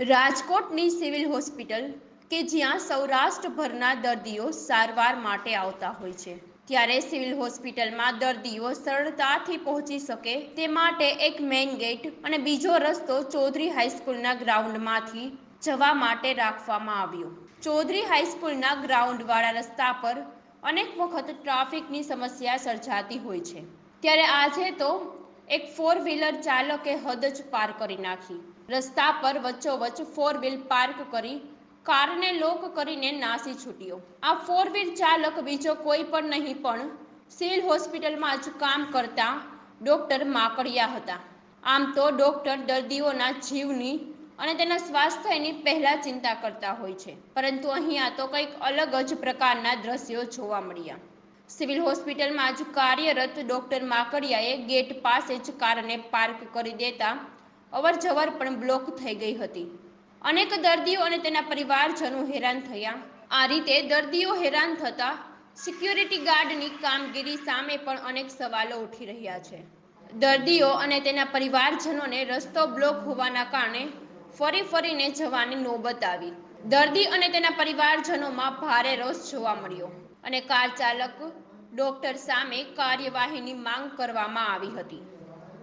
રાજકોટની civil hospital કે જ્યાં સૌરાષ્ટ્રભરના દર્દીઓ સારવાર માટે આવતા હોય છે. ત્યારે સિવિલ હોસ્પિટલમાં દર્દીઓ સરળતાથી પહોંચી શકે તે માટે એક મેઇન ગેટ અને બીજો રસ્તો ચૌધરી હાઈસ્કૂલના ગ્રાઉન્ડમાંથી જવા માટે રાખવામાં આવ્યો. ચૌધરી હાઈસ્કૂલના ગ્રાઉન્ડવાળા રસ્તા પર અનેક વખત ટ્રાફિકની સમસ્યા સર્જાતી હોય છે. ત્યારે આજે તો એક ફોર વ્હીલર ચાલકે હદ જ પાર કરી નાખી. રસ્તા પર વચ્ચોવચ્ચ ફોર વ્હીલ પાર્ક કરી, કારને લોક કરીને નાસી છૂટ્યો. આ ફોર વ્હીલ ચાલક બીજો કોઈ પણ નહીં, પણ સિવિલ હોસ્પિટલમાં જ કામ કરતા ડૉક્ટર માકડિયા હતા. આમ તો ડૉક્ટર દર્દીઓના જીવની અને તેના સ્વાસ્થ્યની પહેલા ચિંતા કરતા હોય છે. પરંતુ અહીંયા તો કંઈક અલગ જ પ્રકારના દ્રશ્યો જોવા મળ્યા. સિવિલ હોસ્પિટલમાં જ કાર્યરત ડૉક્ટર માકડિયાએ ગેટ પાસે જ કારને પાર્ક કરી દેતા અવર જવર પણ બ્લોક થઈ ગઈ હતી. અનેક દર્દીઓ અને તેના પરિવારજનો હેરાન થયા. આ રીતે દર્દીઓ હેરાન થતા સિક્યોરિટી ગાર્ડની કામગીરી સામે પણ અનેક સવાલો ઉઠી રહ્યા છે. દર્દીઓ અને તેના પરિવારજનોને રસ્તો બ્લોક હોવાના કારણે ફરી ફરીને જવાની નોબત આવી. દર્દી અને તેના પરિવારજનોમાં ભારે રોષ જોવા મળ્યો અને કાર ચાલક ડોક્ટર સામે કાર્યવાહીની માંગ કરવામાં આવી હતી.